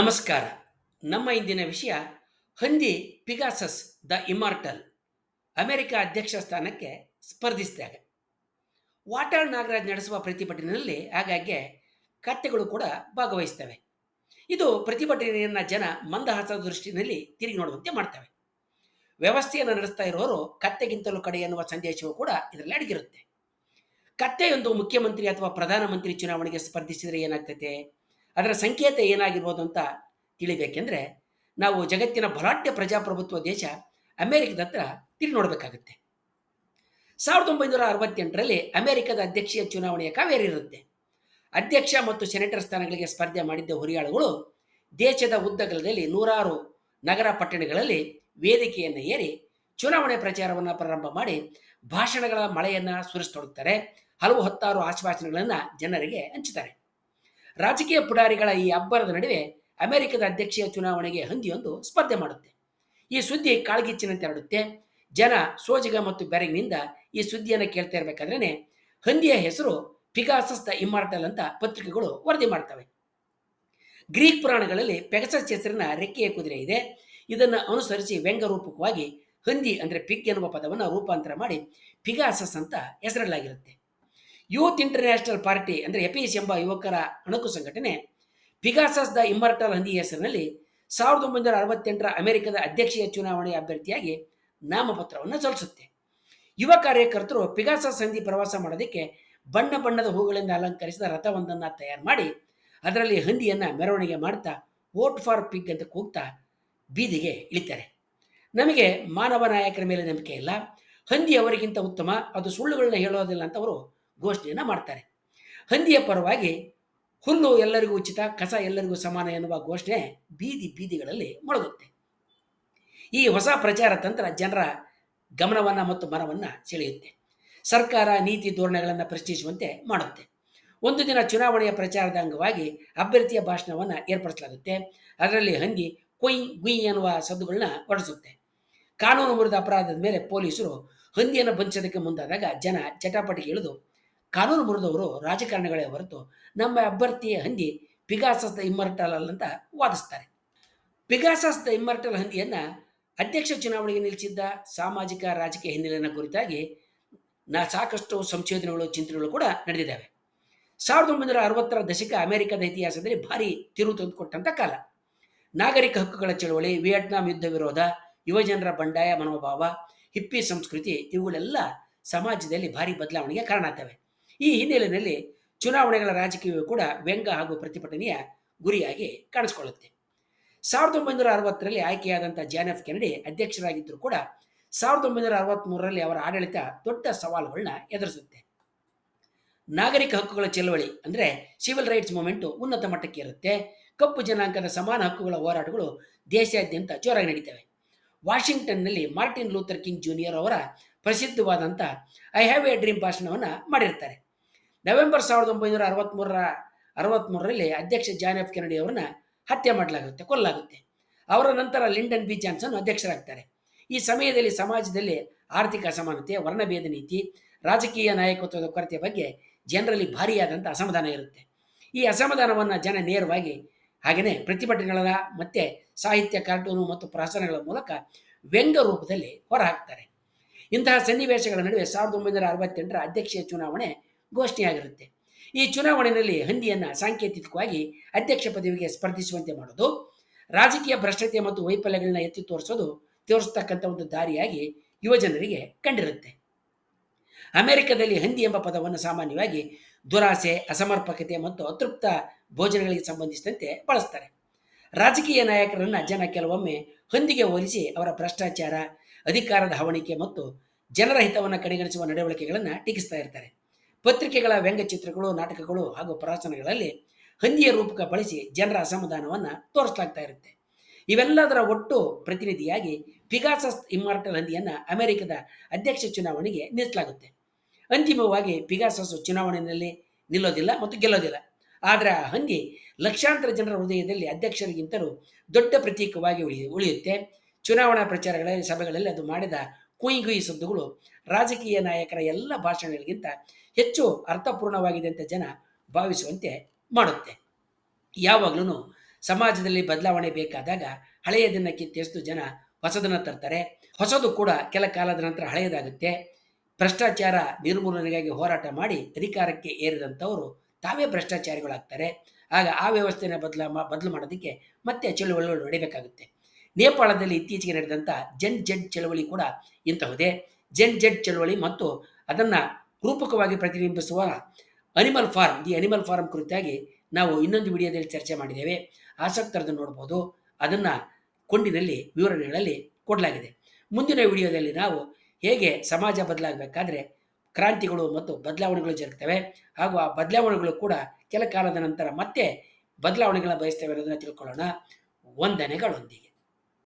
ನಮಸ್ಕಾರ. ನಮ್ಮ ಇಂದಿನ ವಿಷಯ ಹಂದಿ ಪಿಗಾಸಸ್ ದ ಇಮಾರ್ಟಲ್ ಅಮೆರಿಕ ಅಧ್ಯಕ್ಷ ಸ್ಥಾನಕ್ಕೆ ಸ್ಪರ್ಧಿಸಿದಾಗ ವಾಟಾಳ್ ನಾಗರಾಜ್ ನಡೆಸುವ ಪ್ರತಿಭಟನೆಯಲ್ಲಿ ಆಗಾಗ್ಗೆ ಕತ್ತೆಗಳು ಕೂಡ ಭಾಗವಹಿಸ್ತವೆ. ಇದು ಪ್ರತಿಭಟನೆಯನ್ನು ಜನ ಮಂದಹಾಸದ ದೃಷ್ಟಿನಲ್ಲಿ ತಿರುಗಿ ನೋಡುವಂತೆ ಮಾಡ್ತವೆ. ವ್ಯವಸ್ಥೆಯನ್ನು ನಡೆಸ್ತಾ ಇರೋರು ಕತ್ತೆಗಿಂತಲೂ ಕಡೆ ಎನ್ನುವ ಸಂದೇಶವು ಕೂಡ ಇದರಲ್ಲಿ ಅಡಗಿರುತ್ತೆ. ಕತ್ತೆಯೊಂದು ಮುಖ್ಯಮಂತ್ರಿ ಅಥವಾ ಪ್ರಧಾನಮಂತ್ರಿ ಚುನಾವಣೆಗೆ ಸ್ಪರ್ಧಿಸಿದರೆ ಏನಾಗ್ತೈತೆ? ಅದರ ಸಂಕೇತ ಏನಾಗಿರ್ಬೋದು ಅಂತ ತಿಳಿಬೇಕೆಂದ್ರೆ ನಾವು ಜಗತ್ತಿನ ಬಲಾಢ್ಯ ಪ್ರಜಾಪ್ರಭುತ್ವ ದೇಶ ಅಮೆರಿಕದ ಹತ್ರ ತಿರುಗಿ ನೋಡಬೇಕಾಗುತ್ತೆ ಸಾವಿರದ ಒಂಬೈನೂರ ಅರವತ್ತೆಂಟರಲ್ಲಿ ಅಮೆರಿಕದ ಅಧ್ಯಕ್ಷೀಯ ಚುನಾವಣೆಯ ಕಾವೇರಿ ಇರುತ್ತೆ. ಅಧ್ಯಕ್ಷ ಮತ್ತು ಸೆನೆಟರ್ ಸ್ಥಾನಗಳಿಗೆ ಸ್ಪರ್ಧೆ ಮಾಡಿದ್ದ ಹುರಿಯಾಳುಗಳು ದೇಶದ ಉದ್ದಗಲದಲ್ಲಿ ನೂರಾರು ನಗರ ಪಟ್ಟಣಗಳಲ್ಲಿ ವೇದಿಕೆಯನ್ನು ಏರಿ ಚುನಾವಣೆ ಪ್ರಚಾರವನ್ನು ಪ್ರಾರಂಭ ಮಾಡಿ ಭಾಷಣಗಳ ಮಳೆಯನ್ನು ಸುರಿಸತೊಡಗ್ತಾರೆ ಹಲವು ಹತ್ತಾರು ಆಶ್ವಾಸನೆಗಳನ್ನು ಜನರಿಗೆ ಹಂಚುತ್ತಾರೆ ರಾಜಕೀಯ ಪುಡಾರಿಗಳ ಈ ಅಬ್ಬರದ ನಡುವೆ ಅಮೆರಿಕದ ಅಧ್ಯಕ್ಷೀಯ ಚುನಾವಣೆಗೆ ಹಂದಿಯೊಂದು ಸ್ಪರ್ಧೆ ಮಾಡುತ್ತೆ. ಈ ಸುದ್ದಿ ಕಾಳ್ಗಿಚ್ಚಿನಂತೆ ಹರಡುತ್ತೆ. ಜನ ಸೋಜಿಗ ಮತ್ತು ಬೆರಗಿನಿಂದ ಈ ಸುದ್ದಿಯನ್ನು ಕೇಳ್ತಾ ಇರಬೇಕಾದ್ರೆ ಹಂದಿಯ ಹೆಸರು ಪಿಗಾಸಸ್ ದ ಇಮ್ಮಾರ್ಟಲ್ ಅಂತ ಪತ್ರಿಕೆಗಳು ವರದಿ ಮಾಡ್ತವೆ. ಗ್ರೀಕ್ ಪುರಾಣಗಳಲ್ಲಿ ಪೆಗಸಸ್ ಹೆಸರಿನ ರೆಕ್ಕೆಯ ಕುದುರೆ ಇದೆ. ಇದನ್ನು ಅನುಸರಿಸಿ ವ್ಯಂಗ್ಯರೂಪಕವಾಗಿ ಹಂದಿ ಅಂದರೆ ಪಿಗ್ ಎನ್ನುವ ಪದವನ್ನು ರೂಪಾಂತರ ಮಾಡಿ ಪಿಗಾಸಸ್ ಅಂತ ಹೆಸರಲ್ಲಾಗಿರುತ್ತೆ. ಯೂತ್ ಇಂಟರ್ನ್ಯಾಷನಲ್ ಪಾರ್ಟಿ ಅಂದರೆ ಎಪಿಎಸ್ ಎಂಬ ಯುವಕರ ಅಣಕು ಸಂಘಟನೆ ಪಿಗಾಸಸ್ ದ ಇಮ್ಮರ್ಟಲ್ ಹಂದಿ ಹೆಸರಿನಲ್ಲಿ ಸಾವಿರದ ಒಂಬೈನೂರ ಅರವತ್ತೆಂಟರ ಅಮೆರಿಕದ ಅಧ್ಯಕ್ಷೀಯ ಚುನಾವಣೆಯ ಅಭ್ಯರ್ಥಿಯಾಗಿ ನಾಮಪತ್ರವನ್ನು ಸಲ್ಲಿಸುತ್ತೆ. ಯುವ ಕಾರ್ಯಕರ್ತರು ಪಿಗಾಸಸ್ ಹಂದಿ ಪ್ರವಾಸ ಮಾಡೋದಕ್ಕೆ ಬಣ್ಣ ಬಣ್ಣದ ಹೂಗಳಿಂದ ಅಲಂಕರಿಸಿದ ರಥವೊಂದನ್ನು ತಯಾರು ಮಾಡಿ ಅದರಲ್ಲಿ ಹಂದಿಯನ್ನು ಮೆರವಣಿಗೆ ಮಾಡ್ತಾ ವೋಟ್ ಫಾರ್ ಪಿಗ್ ಅಂತ ಕೂಗ್ತಾ ಬೀದಿಗೆ ಇಳಿತಾರೆ. ನಮಗೆ ಮಾನವ ನಾಯಕರ ಮೇಲೆ ನಂಬಿಕೆ ಇಲ್ಲ. ಹಂದಿ ಅವರಿಗಿಂತ ಉತ್ತಮ. ಅದು ಸುಳ್ಳುಗಳನ್ನ ಹೇಳೋದಿಲ್ಲ ಅಂತ ಅವರು ಘೋಷಣೆಯನ್ನು ಮಾಡ್ತಾರೆ. ಹಂದಿಯ ಪರವಾಗಿ ಹುಲ್ಲು ಎಲ್ಲರಿಗೂ ಉಚಿತ, ಕಸ ಎಲ್ಲರಿಗೂ ಸಮಾನ ಎನ್ನುವ ಘೋಷಣೆ ಬೀದಿ ಬೀದಿಗಳಲ್ಲಿ ಮೊಳಗುತ್ತೆ. ಈ ಹೊಸ ಪ್ರಚಾರ ತಂತ್ರ ಜನರ ಗಮನವನ್ನು ಮತ್ತು ಮನವನ್ನು ಸೆಳೆಯುತ್ತೆ. ಸರ್ಕಾರ ನೀತಿ ಧೋರಣೆಗಳನ್ನು ಪ್ರಶ್ನಿಸುವಂತೆ ಮಾಡುತ್ತೆ. ಒಂದು ದಿನ ಚುನಾವಣೆಯ ಪ್ರಚಾರದ ಅಂಗವಾಗಿ ಅಭ್ಯರ್ಥಿಯ ಭಾಷಣವನ್ನು ಏರ್ಪಡಿಸಲಾಗುತ್ತೆ. ಅದರಲ್ಲಿ ಹಂದಿ ಕೊಯ್ ಗುಯ್ ಎನ್ನುವ ಸದ್ದುಗಳನ್ನ ಹೊರಡಿಸುತ್ತೆ. ಕಾನೂನು ಮುರಿದ ಅಪರಾಧದ ಮೇಲೆ ಪೊಲೀಸರು ಹಂದಿಯನ್ನು ಬಂಧಿಸೋದಕ್ಕೆ ಮುಂದಾದಾಗ ಜನ ಚಟಾಪಟಿಗೆ ಇಳಿದು ಕಾನೂನು ಮುರಿದವರು ರಾಜಕಾರಣಿಗಳೇ ಹೊರತು ನಮ್ಮ ಅಭ್ಯರ್ಥಿಯ ಹಂದಿ ಪಿಗಾಸಸ್ ದ ಇಮ್ಮರ್ಟಲ್ ಅಂತ ವಾದಿಸ್ತಾರೆ. ಪಿಗಾಸಸ್ ದ ಇಮ್ಮರ್ಟಲ್ ಹಂದಿಯನ್ನು ಅಧ್ಯಕ್ಷ ಚುನಾವಣೆಗೆ ನಿಲ್ಲಿಸಿದ್ದ ಸಾಮಾಜಿಕ ರಾಜಕೀಯ ಹಿನ್ನೆಲೆಯನ್ನು ಕುರಿತಾಗಿ ನಾ ಸಾಕಷ್ಟು ಸಂಶೋಧನೆಗಳು, ಚಿಂತನೆಗಳು ಕೂಡ ನಡೆದಿದ್ದಾವೆ. ಸಾವಿರದ ಒಂಬೈನೂರ ಅರವತ್ತರ ದಶಕ ಅಮೆರಿಕದ ಇತಿಹಾಸದಲ್ಲಿ ಭಾರಿ ತಿರುವು ತಂದುಕೊಟ್ಟಂಥ ಕಾಲ. ನಾಗರಿಕ ಹಕ್ಕುಗಳ ಚಳವಳಿ, ವಿಯೆಟ್ನಾಂ ಯುದ್ಧ ವಿರೋಧ, ಯುವಜನರ ಬಂಡಾಯ ಮನೋಭಾವ, ಹಿಪ್ಪಿ ಸಂಸ್ಕೃತಿ ಇವುಗಳೆಲ್ಲ ಸಮಾಜದಲ್ಲಿ ಭಾರಿ ಬದಲಾವಣೆಗೆ ಕಾರಣ ಆಗ್ತವೆ ಈ ಹಿನ್ನೆಲೆಯಲ್ಲಿ ಚುನಾವಣೆಗಳ ರಾಜಕೀಯವೂ ಕೂಡ ವ್ಯಂಗ ಹಾಗೂ ಪ್ರತಿಭಟನೆಯ ಗುರಿಯಾಗಿ ಕಾಣಿಸಿಕೊಳ್ಳುತ್ತೆ. ಸಾವಿರದ ಒಂಬೈನೂರ ಅರವತ್ತರಲ್ಲಿ ಆಯ್ಕೆಯಾದಂಥ ಜಾನ್ ಎಫ್ ಕೆನಡಿ ಅಧ್ಯಕ್ಷರಾಗಿದ್ದರೂ ಕೂಡ ಸಾವಿರದ ಒಂಬೈನೂರ ಅರವತ್ತ್ಮೂರರಲ್ಲಿ ಅವರ ಆಡಳಿತ ದೊಡ್ಡ ಸವಾಲುಗಳನ್ನ ಎದುರಿಸುತ್ತೆ. ನಾಗರಿಕ ಹಕ್ಕುಗಳ ಚಳವಳಿ ಅಂದರೆ ಸಿವಿಲ್ ರೈಟ್ಸ್ ಮೂಮೆಂಟು ಉನ್ನತ ಮಟ್ಟಕ್ಕೆ ಇರುತ್ತೆ ಕಪ್ಪು ಜನಾಂಗದ ಸಮಾನ ಹಕ್ಕುಗಳ ಹೋರಾಟಗಳು ದೇಶಾದ್ಯಂತ ಜೋರಾಗಿ ನಡೀತವೆ. ವಾಷಿಂಗ್ಟನ್ನಲ್ಲಿ ಮಾರ್ಟಿನ್ ಲೂಥರ್ ಕಿಂಗ್ ಜೂನಿಯರ್ ಅವರ ಪ್ರಸಿದ್ಧವಾದಂಥ ಐ ಹ್ಯಾವ್ ಎ ಡ್ರೀಮ್ ಭಾಷಣವನ್ನು ಮಾಡಿರ್ತಾರೆ. ನವೆಂಬರ್ ಸಾವಿರದ ಒಂಬೈನೂರ ಅರವತ್ತ್ಮೂರರ ಅರವತ್ತ್ಮೂರರಲ್ಲಿ ಅಧ್ಯಕ್ಷ ಜಾನ್ ಎಫ್ ಕೆನಡಿ ಅವರನ್ನ ಹತ್ಯೆ ಮಾಡಲಾಗುತ್ತೆ, ಕೊಲ್ಲಾಗುತ್ತೆ. ಅವರ ನಂತರ ಲಿಂಡನ್ ಬಿ ಜಾನ್ಸನ್ ಅಧ್ಯಕ್ಷರಾಗ್ತಾರೆ. ಈ ಸಮಯದಲ್ಲಿ ಸಮಾಜದಲ್ಲಿ ಆರ್ಥಿಕ ಅಸಮಾನತೆ, ವರ್ಣಭೇದ ನೀತಿ, ರಾಜಕೀಯ ನಾಯಕತ್ವದ ಕೊರತೆ ಬಗ್ಗೆ ಜನರಲ್ಲಿ ಭಾರಿಯಾದಂಥ ಅಸಮಾಧಾನ ಇರುತ್ತೆ. ಈ ಅಸಮಾಧಾನವನ್ನು ಜನ ನೇರವಾಗಿ ಹಾಗೆಯೇ ಪ್ರತಿಭಟನೆಗಳ ಮತ್ತು ಸಾಹಿತ್ಯ, ಕಾರ್ಟೂನು ಮತ್ತು ಪ್ರಹಸನಗಳ ಮೂಲಕ ವ್ಯಂಗ್ಯ ರೂಪದಲ್ಲಿ ಹೊರಹಾಕ್ತಾರೆ. ಇಂತಹ ಸನ್ನಿವೇಶಗಳ ನಡುವೆ ಸಾವಿರದ ಒಂಬೈನೂರ ಅರವತ್ತೆಂಟರ ಅಧ್ಯಕ್ಷೀಯ ಚುನಾವಣೆ ಘೋಷಣೆಯಾಗಿರುತ್ತೆ ಈ ಚುನಾವಣೆಯಲ್ಲಿ ಹಂದಿಯನ್ನು ಸಾಂಕೇತಿಕವಾಗಿ ಅಧ್ಯಕ್ಷ ಪದವಿಗೆ ಸ್ಪರ್ಧಿಸುವಂತೆ ಮಾಡೋದು ರಾಜಕೀಯ ಭ್ರಷ್ಟತೆ ಮತ್ತು ವೈಫಲ್ಯಗಳನ್ನ ಎತ್ತಿ ತೋರಿಸೋದು ತೋರಿಸ್ತಕ್ಕಂಥ ಒಂದು ದಾರಿಯಾಗಿ ಯುವಜನರಿಗೆ ಕಂಡಿರುತ್ತೆ. ಅಮೆರಿಕದಲ್ಲಿ ಹಂದಿ ಎಂಬ ಪದವನ್ನು ಸಾಮಾನ್ಯವಾಗಿ ದುರಾಸೆ, ಅಸಮರ್ಪಕತೆ ಮತ್ತು ಅತೃಪ್ತ ಭೋಜನಗಳಿಗೆ ಸಂಬಂಧಿಸಿದಂತೆ ಬಳಸ್ತಾರೆ. ರಾಜಕೀಯ ನಾಯಕರನ್ನು ಜನ ಕೆಲವೊಮ್ಮೆ ಹಂದಿಗೆ ಹೋಲಿಸಿ ಅವರ ಭ್ರಷ್ಟಾಚಾರ, ಅಧಿಕಾರದ ಹವಣಿಕೆ ಮತ್ತು ಜನರ ಹಿತವನ್ನು ಕಡೆಗಣಿಸುವ ನಡವಳಿಕೆಗಳನ್ನು ಟೀಕಿಸ್ತಾ ಇರ್ತಾರೆ. ಪತ್ರಿಕೆಗಳ ವ್ಯಂಗ್ಯಚಿತ್ರಗಳು, ನಾಟಕಗಳು ಹಾಗೂ ಪ್ರವಚನಗಳಲ್ಲಿ ಹಂದಿಯ ರೂಪಕ ಬಳಸಿ ಜನರ ಅಸಮಾಧಾನವನ್ನು ತೋರಿಸಲಾಗ್ತಾ ಇರುತ್ತೆ. ಇವೆಲ್ಲದರ ಒಟ್ಟು ಪ್ರತಿನಿಧಿಯಾಗಿ ಪಿಗಾಸಸ್ ಇಮ್ಮಾರ್ಟಲ್ ಹಂದಿಯನ್ನು ಅಮೆರಿಕದ ಅಧ್ಯಕ್ಷ ಚುನಾವಣೆಗೆ ನಿಲ್ಲಿಸಲಾಗುತ್ತೆ. ಅಂತಿಮವಾಗಿ ಪಿಗಾಸಸ್ ಚುನಾವಣೆಯಲ್ಲಿ ನಿಲ್ಲೋದಿಲ್ಲ ಮತ್ತು ಗೆಲ್ಲೋದಿಲ್ಲ. ಆದರೆ ಆ ಹಂದಿ ಲಕ್ಷಾಂತರ ಜನರ ಹೃದಯದಲ್ಲಿ ಅಧ್ಯಕ್ಷರಿಗಿಂತಲೂ ದೊಡ್ಡ ಪ್ರತೀಕವಾಗಿ ಉಳಿ, ಉಳಿಯುತ್ತೆ. ಚುನಾವಣಾ ಪ್ರಚಾರಗಳಲ್ಲಿ, ಸಭೆಗಳಲ್ಲಿ ಅದು ಮಾಡಿದ ಕುಯ್ ಸದ್ದುಗಳು ರಾಜಕೀಯ ನಾಯಕರ ಎಲ್ಲ ಭಾಷಣಗಳಿಗಿಂತ ಹೆಚ್ಚು ಅರ್ಥಪೂರ್ಣವಾಗಿದೆ ಅಂತ ಜನ ಭಾವಿಸುವಂತೆ ಮಾಡುತ್ತೆ. ಯಾವಾಗಲೂ ಸಮಾಜದಲ್ಲಿ ಬದಲಾವಣೆ ಬೇಕಾದಾಗ ಹಳೆಯದನ್ನು ಕಿತ್ತೆಷ್ಟು ಜನ ಹೊಸದನ್ನು ತರ್ತಾರೆ. ಹೊಸದು ಕೂಡ ಕೆಲ ಕಾಲದ ನಂತರ ಹಳೆಯದಾಗುತ್ತೆ. ಭ್ರಷ್ಟಾಚಾರ ನಿರ್ಮೂಲನೆಗಾಗಿ ಹೋರಾಟ ಮಾಡಿ ಅಧಿಕಾರಕ್ಕೆ ಏರಿದಂಥವರು ತಾವೇ ಭ್ರಷ್ಟಾಚಾರಿಗಳಾಗ್ತಾರೆ. ಆಗ ಆ ವ್ಯವಸ್ಥೆನ ಬದಲ ಬದಲು ಮಾಡೋದಕ್ಕೆ ಮತ್ತೆ ಚಳುವಳಿಗಳು ನಡೀಬೇಕಾಗುತ್ತೆ. ನೇಪಾಳದಲ್ಲಿ ಇತ್ತೀಚೆಗೆ ನಡೆದಂಥ ಜನ್ ಜಡ್ ಚಳವಳಿ ಕೂಡ ಇಂತಹುದೇ. ಜನ್ ಜಡ್ ಚಳವಳಿ ಮತ್ತು ಅದನ್ನು ರೂಪಕವಾಗಿ ಪ್ರತಿಬಿಂಬಿಸುವ animal farm the animal farm ಕುರಿತಾಗಿ ನಾವು ಇನ್ನೊಂದು ವಿಡಿಯೋದಲ್ಲಿ ಚರ್ಚೆ ಮಾಡಿದ್ದೇವೆ. ಆಸಕ್ತರದ್ದು ನೋಡ್ಬೋದು. ಅದನ್ನು ಕೊಂಡಿನಲ್ಲಿ ವಿವರಣೆಗಳಲ್ಲಿ ಕೊಡಲಾಗಿದೆ. ಮುಂದಿನ ವಿಡಿಯೋದಲ್ಲಿ ನಾವು ಹೇಗೆ ಸಮಾಜ ಬದಲಾಗಬೇಕಾದ್ರೆ ಕ್ರಾಂತಿಗಳು ಮತ್ತು ಬದಲಾವಣೆಗಳು ಜರುಗ್ತವೆ ಹಾಗೂ ಆ ಬದಲಾವಣೆಗಳು ಕೂಡ ಕೆಲ ಕಾಲದ ನಂತರ ಮತ್ತೆ ಬದಲಾವಣೆಗಳನ್ನು ಬಯಸ್ತೇವೆ ಅನ್ನೋದನ್ನು ತಿಳ್ಕೊಳ್ಳೋಣ. ವಂದನೆಗಳೊಂದಿಗೆ.